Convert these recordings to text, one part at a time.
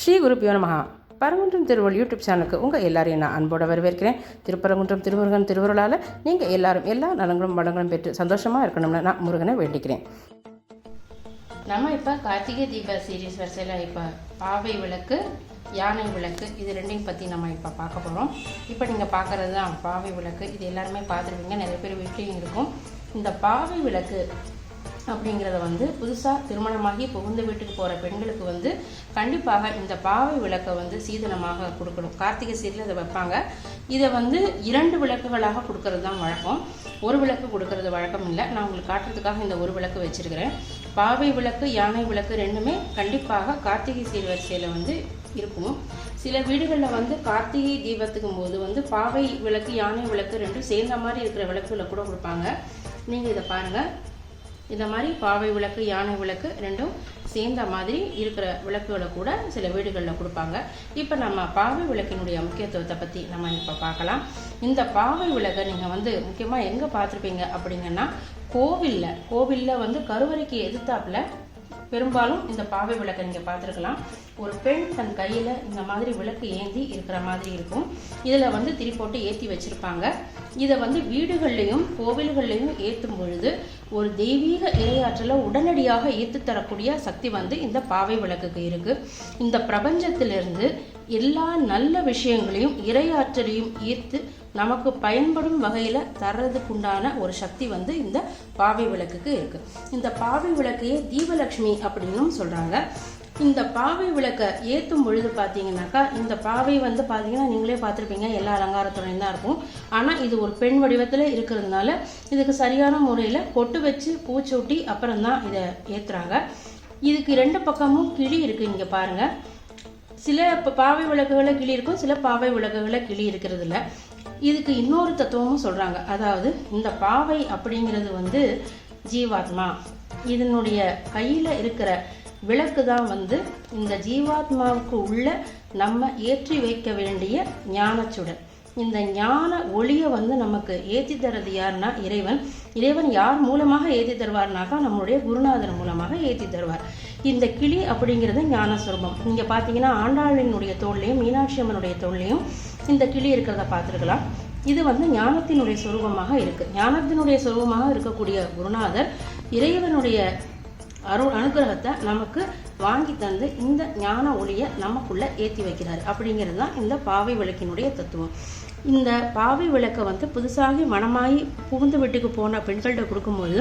ஸ்ரீ குருப்பியோ நமஹா. பரங்குன்றம் திருவள் யூடியூப் சேனலுக்கு உங்கள் எல்லாரையும் நான் அன்போடு வரவேற்கிறேன். திருப்பரங்குன்றம் திருமுருகன் திருவருளால் நீங்கள் எல்லாரும் எல்லா நலங்களும் வளங்களும் பெற்று சந்தோஷமாக இருக்கணும்னு நான் முருகனை வேண்டிக்கிறேன். நம்ம இப்போ கார்த்திகை தீப சீரீஸ் வரிசையில் இப்போ பாவை விளக்கு யானை விளக்கு இது ரெண்டையும் பற்றி நம்ம இப்போ பார்க்க போகிறோம் இப்போ நீங்கள் பார்க்குறது தான் பாவை விளக்கு. இது எல்லாருமே பார்த்துருவீங்க நிறைய பேர் வீட்லேயும் இருக்கும். இந்த பாவை விளக்கு அப்படிங்கிறத வந்து புதுசாக திருமணமாகி புகுந்த வீட்டுக்கு போகிற பெண்களுக்கு வந்து கண்டிப்பாக இந்த பாவை விளக்கை வந்து சீதனமாக கொடுக்கணும். கார்த்திகை சீரில் இதை வைப்பாங்க. இதை வந்து இரண்டு விளக்குகளாக கொடுக்கறது தான் வழக்கம். ஒரு விளக்கு கொடுக்கறது வழக்கம் இல்லை. நான் உங்களுக்கு காட்டுறதுக்காக இந்த ஒரு விளக்கு வச்சுருக்கிறேன். பாவை விளக்கு யானை விளக்கு ரெண்டுமே கண்டிப்பாக கார்த்திகை சீர் வரிசையில் வந்து இருக்கும். சில வீடுகளில் வந்து கார்த்திகை தீபத்துக்கும் போது வந்து பாவை விளக்கு யானை விளக்கு ரெண்டும் சேர்ந்த மாதிரி இருக்கிற விளக்குகளை கூட கொடுப்பாங்க. நீங்கள் இதை பாருங்கள் இந்த மாதிரி பாவை விளக்கு யானை விளக்கு ரெண்டும் சேர்ந்த மாதிரி இருக்கிற விளக்குகளை கூட சில வீடுகளில் கொடுப்பாங்க. இப்போ நம்ம பாவை விளக்கினுடைய முக்கியத்துவத்தை பற்றி நம்ம இப்போ பார்க்கலாம். இந்த பாவை விளக்கை நீங்கள் வந்து முக்கியமாக எங்கே பார்த்துருப்பீங்க அப்படிங்கன்னா கோவிலில் கோவிலில் வந்து கருவறைக்கு எதிர்த்தாப்புல பெரும்பாலும் இந்த பாவை விளக்கை நீங்கள் பார்த்துருக்கலாம். ஒரு பெண் தன் கையில் இந்த மாதிரி விளக்கு ஏந்தி இருக்கிற மாதிரி இருக்கும். இதில் வந்து திரி போட்டு ஏற்றி வச்சுருப்பாங்க. இதை வந்து வீடுகள்லையும் கோவில்கள்லையும் ஏற்றும் பொழுது ஒரு தெய்வீக இரையாற்றலை உடனடியாக ஈர்த்து தரக்கூடிய சக்தி வந்து இந்த பாவை விளக்குக்கு இருக்குது இந்த பிரபஞ்சத்திலிருந்து எல்லா நல்ல விஷயங்களையும் இரையாற்றலையும் ஈர்த்து நமக்கு பயன்படும் வகையில் தர்றதுக்குண்டான ஒரு சக்தி வந்து இந்த பாவை விளக்குக்கு இருக்குது இந்த பாவை விளக்கையே தீபலக்ஷ்மி அப்படின்னும் சொல்கிறாங்க இந்த பாவை விளக்கை ஏற்றும் பொழுது பார்த்தீங்கன்னாக்கா இந்த பாவை வந்து பார்த்தீங்கன்னா நீங்களே பார்த்துருப்பீங்க எல்லா அலங்காரத்துறையும் தான் இருக்கும். ஆனால் இது ஒரு பெண் வடிவத்தில் இருக்கிறதுனால இதுக்கு சரியான முறையில் பொட்டு வச்சு பூச்சூட்டி அப்புறம் தான் இதை ஏற்றுறாங்க இதுக்கு ரெண்டு பக்கமும் கிளி இருக்குது இங்கே பாருங்கள் சில இப்போ பாவை விளக்குகளை கிளி இருக்கும் சில பாவை விளக்குகளை கிளி இருக்கிறது இல்லை இதுக்கு இன்னொரு தத்துவமும் சொல்கிறாங்க அதாவது இந்த பாவை அப்படிங்கிறது வந்து ஜீவாத்மா. இதனுடைய கையில் இருக்கிற விளக்கு தான் வந்து இந்த ஜீவாத்மாவுக்கு உள்ள நம்ம ஏற்றி வைக்க வேண்டிய ஞானச்சுடர். இந்த ஞான ஒளியை வந்து நமக்கு ஏற்றி தரது யாருன்னா இறைவன். இறைவன் யார் மூலமாக ஏற்றி தருவார்னாக்கா நம்மளுடைய குருநாதர் மூலமாக ஏற்றி தருவார். இந்த கிளி அப்படிங்கிறது ஞானஸ்வரூபம். இங்கே பார்த்தீங்கன்னா ஆண்டாளினுடைய தோல்லையும் மீனாட்சி அம்மனுடைய தோல்லையும் இந்த கிளி இருக்கிறத பார்த்துருக்கலாம். இது வந்து ஞானத்தினுடைய சொரூபமாக இருக்குது ஞானத்தினுடைய சொரூபமாக இருக்கக்கூடிய குருநாதர் இறைவனுடைய அருள் அனுகிரகத்தை நமக்கு வாங்கி தந்து இந்த ஞான ஒளியை நமக்குள்ள ஏற்றி வைக்கிறார். அப்படிங்கிறது தான் இந்த பாவை விளக்கினுடைய தத்துவம். இந்த பாவை விளக்கை வந்து புதுசாகி மனமாகி புகுந்து வீட்டுக்கு போன பெண்கள்கிட்ட கொடுக்கும்போது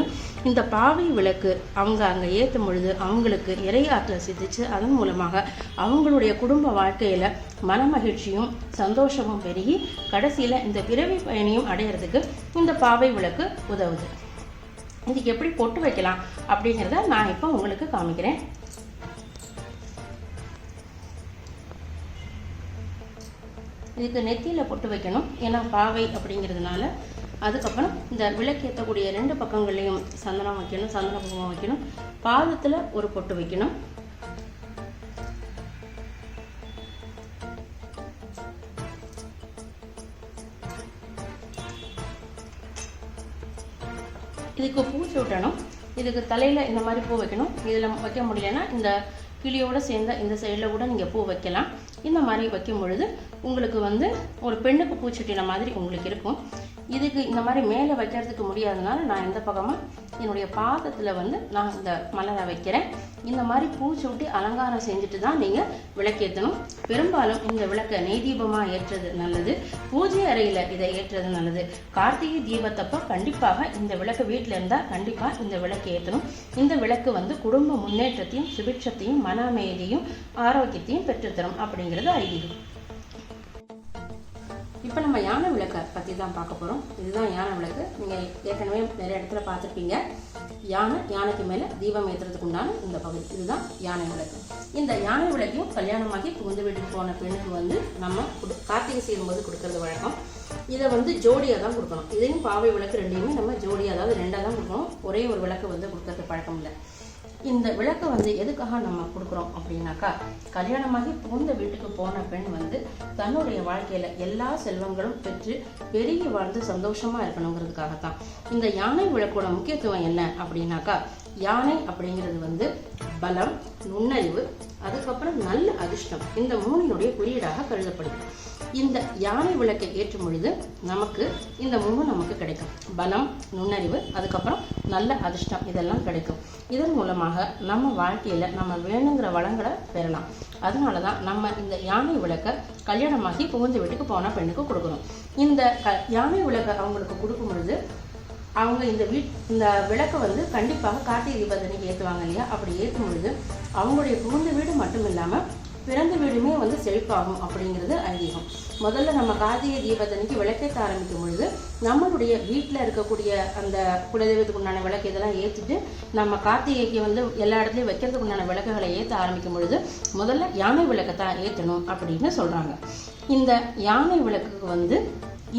இந்த பாவை விளக்கு அவங்க அங்கே ஏற்றும் பொழுது அவங்களுக்கு இறையாற்றலை சிந்திச்சு அதன் மூலமாக அவங்களுடைய குடும்ப வாழ்க்கையில் மனமகிழ்ச்சியும் சந்தோஷமும் பெருகி கடைசியில் இந்த பிறவி பயணியும் அடையிறதுக்கு இந்த பாவை விளக்கு உதவுது. இதுக்கு எப்படி பொட்டு வைக்கலாம் அப்படிங்கிறத நான் இப்போ உங்களுக்கு காமிக்கிறேன். இதுக்கு நெத்தியில் பொட்டு வைக்கணும். ஏன்னா பாவை அப்படிங்கிறதுனால அதுக்கப்புறம் இந்த விளக்கு ஏற்றக்கூடிய ரெண்டு பக்கங்கள்லையும் சந்தனம் வைக்கணும் சந்தன குங்குமம் வைக்கணும். பாதத்தில் ஒரு பொட்டு வைக்கணும். இதுக்கு பூ சூட்டணும் இதுக்கு தலையில் இந்த மாதிரி பூ வைக்கணும். இதில் வைக்க முடியலன்னா இந்த கிளியோட சேர்ந்த இந்த சைடில் கூட நீங்கள் பூ வைக்கலாம். இந்த மாதிரி வைக்கும் பொழுது உங்களுக்கு வந்து ஒரு பெண்ணுக்கு பூச்சட்டின மாதிரி உங்களுக்கு இருக்கும். இதுக்கு இந்த மாதிரி மேலே வைக்கிறதுக்கு முடியாதனால நான் இந்த பக்கமாக என்னுடைய பாதத்தில் வந்து நான் இந்த மலரை வைக்கிறேன். இந்த மாதிரி பூச்சூட்டி அலங்காரம் செஞ்சுட்டு தான் நீங்கள் விளக்கேற்றணும் பெரும்பாலும் இந்த விளக்கை நெய் தீபமாக ஏற்றுறது நல்லது. பூஜை அறையில் இதை ஏற்றுறது நல்லது. கார்த்திகை தீபத்தப்போ கண்டிப்பாக இந்த விளக்கு வீட்டில் இருந்தால் கண்டிப்பாக இந்த விளக்கு ஏற்றணும் இந்த விளக்கு வந்து குடும்ப முன்னேற்றத்தையும் சுபிட்சத்தையும் மன அமைதியையும் ஆரோக்கியத்தையும் பெற்றுத்தரும் அப்படிங்கிறது ஐதீகம். இப்போ நம்ம யானை விளக்கை பற்றி தான் பார்க்க போகிறோம் இதுதான் யானை விளக்கு. நீங்கள் ஏற்கனவே நிறைய இடத்துல பார்த்துருப்பீங்க. யானை யானைக்கு மேலே தீபம் ஏற்றுறதுக்கு உண்டான இந்த பகுதி. இதுதான் யானை விளக்கு. இந்த யானை விளக்கையும் கல்யாணமாகி புகுந்து வீட்டுக்கு போன பெண்ணுக்கு வந்து நம்ம குடு கார்த்திகை செய்யும்போது கொடுக்கறது வழக்கம். இதை வந்து ஜோடியாக தான் கொடுக்கணும். இதையும் பாவை விளக்கு ரெண்டையுமே நம்ம ஜோடியாக அதாவது ரெண்டாக தான் கொடுக்கணும். ஒரே ஒரு விளக்கு வந்து கொடுக்கறது பழக்கம் இல்லை. இந்த விளக்கை வந்து எதுக்காக நம்ம கொடுக்குறோம் அப்படின்னாக்கா கல்யாணமாகி புகுந்த வீட்டுக்கு போன பெண் வந்து தன்னுடைய வாழ்க்கையில எல்லா செல்வங்களும் பெற்று பெருகி வாழ்ந்து சந்தோஷமா இருக்கணுங்கிறதுக்காகத்தான். இந்த யானை விளக்கோட முக்கியத்துவம் என்ன அப்படின்னாக்கா யானை அப்படிங்கிறது வந்து பலம் நுண்ணறிவு அதுக்கப்புறம் நல்ல அதிர்ஷ்டம். இந்த மூணினுடைய குறியீடாக கருதப்படுது இந்த யானை விளக்கை ஏற்றும் பொழுது நமக்கு இந்த மூணு நமக்கு கிடைக்கும். பலம் நுண்ணறிவு அதுக்கப்புறம் நல்ல அதிர்ஷ்டம் இதெல்லாம் கிடைக்கும். இதன் மூலமாக நம்ம வாழ்க்கையில் நம்ம வேணுங்கிற வளங்களை பெறலாம். அதனால தான் நம்ம இந்த யானை விளக்கை கல்யாணமாகி புகுந்த வீட்டுக்கு போன பெண்ணுக்கு கொடுக்கணும். இந்த க யானை விளக்கை அவங்களுக்கு கொடுக்கும் பொழுது அவங்க இந்த வீட் இந்த விளக்கை வந்து கண்டிப்பாக கார்த்திகை தீபத்தனைக்கு ஏற்றுவாங்க இல்லையா? அப்படி ஏற்றும் பொழுது அவங்களுடைய புகுந்த வீடு மட்டும் இல்லாமல் பிறந்த வீடுமே வந்து செழிப்பாகும் அப்படிங்கிறது ஐதீகம். முதல்ல நம்ம கார்த்திகை தீபத்தன்னைக்கு விளக்கேற்ற ஆரம்பிக்கும் பொழுது நம்மளுடைய வீட்டில் இருக்கக்கூடிய அந்த குலதெய்வத்துக்கு உண்டான விளக்கு இதெல்லாம் ஏற்றிட்டு நம்ம கார்த்திகைக்கு வந்து எல்லா இடத்துலையும் வைக்கிறதுக்கு உண்டான விளக்குகளை ஏற்ற ஆரம்பிக்கும் பொழுது முதல்ல யானை விளக்கை தான் ஏற்றணும் அப்படின்னு சொல்கிறாங்க இந்த யானை விளக்குக்கு வந்து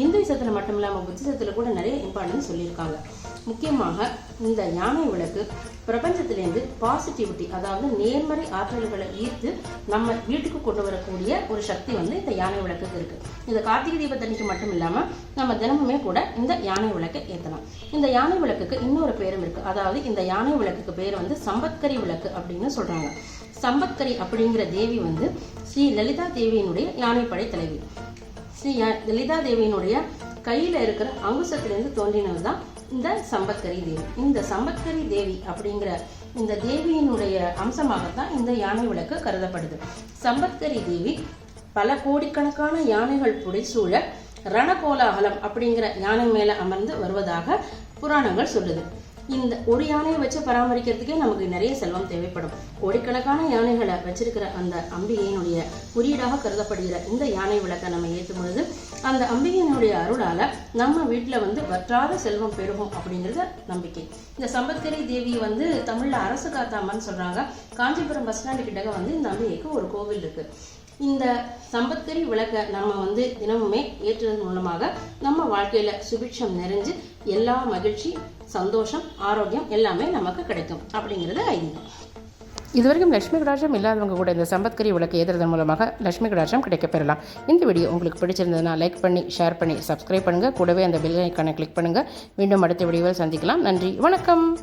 இந்துசத்தில் மட்டும் இல்லாமல் புத்திசத்தில் கூட நிறைய இம்பார்ட்டன்ஸ் சொல்லியிருக்காங்க. முக்கியமாக இந்த யானை விளக்கு பிரபஞ்சத்திலேருந்து பாசிட்டிவிட்டி அதாவது நேர்மறை ஆற்றல்களை ஈர்த்து நம்ம வீட்டுக்கு கொண்டு வரக்கூடிய ஒரு சக்தி வந்து இந்த யானை விளக்குக்கு இருக்கு. இந்த கார்த்திகை தீபத்தன்னைக்கு மட்டும் இல்லாமல் நம்ம தினமுமே கூட இந்த யானை விளக்கை ஏற்றலாம் இந்த யானை விளக்குக்கு இன்னொரு பேரும் இருக்கு. அதாவது இந்த யானை விளக்குக்கு பேர் வந்து சம்பத்கரி விளக்கு அப்படின்னு சொல்றாங்க. சம்பத்கரி அப்படிங்கிற தேவி வந்து ஸ்ரீ லலிதா தேவியினுடைய யானைப்படை தலைவி. ஸ்ரீ லலிதா தேவியினுடைய கையில் இருக்கிற அங்குசத்திலிருந்து தோன்றினது தான் இந்த சம்பத்கரி தேவி. இந்த சம்பத்கரி தேவி அப்படிங்கிற இந்த தேவியினுடைய அம்சமாகத்தான் இந்த யானை விளக்கு கருதப்படுது. சம்பத்கரி தேவி பல கோடிக்கணக்கான யானைகள் புடைசூழ ரணகோலாகலம் அப்படிங்கிற யானை மேல அமர்ந்து வருவதாக புராணங்கள் சொல்லுது. இந்த ஒரு யானையை வச்சு பராமரிக்கிறதுக்கே நமக்கு நிறைய செல்வம் தேவைப்படும். கோடிக்கணக்கான யானைகளை வச்சிருக்கிற அந்த அம்பிகையினுடைய குறியீடாக கருதப்படுகிற இந்த யானை விளக்கை நம்ம ஏற்றும் பொழுது அந்த அம்பிகையினுடைய அருளால நம்ம வீட்டில் வந்து வற்றாத செல்வம் பெருகும் அப்படிங்கிறது நம்பிக்கை. இந்த சம்பத்கரி தேவி வந்து தமிழ்ல அரசு காத்தாமன்னு சொல்றாங்க. காஞ்சிபுரம் பஸ் ஸ்டாண்டு கிட்டக்க வந்து இந்த அம்பிகைக்கு ஒரு கோவில் இருக்கு. இந்த சம்பத்கரி விளக்கை நம்ம வந்து தினமுமே ஏற்றுவதன் மூலமாக நம்ம வாழ்க்கையில சுபிட்சம் நிறைஞ்சு எல்லா மகிழ்ச்சி சந்தோஷம் ஆரோக்கியம் எல்லாமே நமக்கு கிடைக்கும் அப்படிங்கிறது ஐதீகம். இதுவரைக்கும் லட்சுமி கடாட்சம் இல்லாதவங்க கூட இந்த சம்பத்கரி விளக்கு ஏதுறதன் மூலமாக லட்சுமி கடாட்சம் கிடைக்கப்பெறலாம் இந்த வீடியோ உங்களுக்கு பிடிச்சிருந்ததுன்னா லைக் பண்ணி ஷேர் பண்ணி சப்ஸ்கிரைப் பண்ணுங்கள் கூடவே அந்த பெல் ஐக்கானை கிளிக் பண்ணுங்கள் மீண்டும் அடுத்த வீடியோவில் சந்திக்கலாம். நன்றி. வணக்கம்.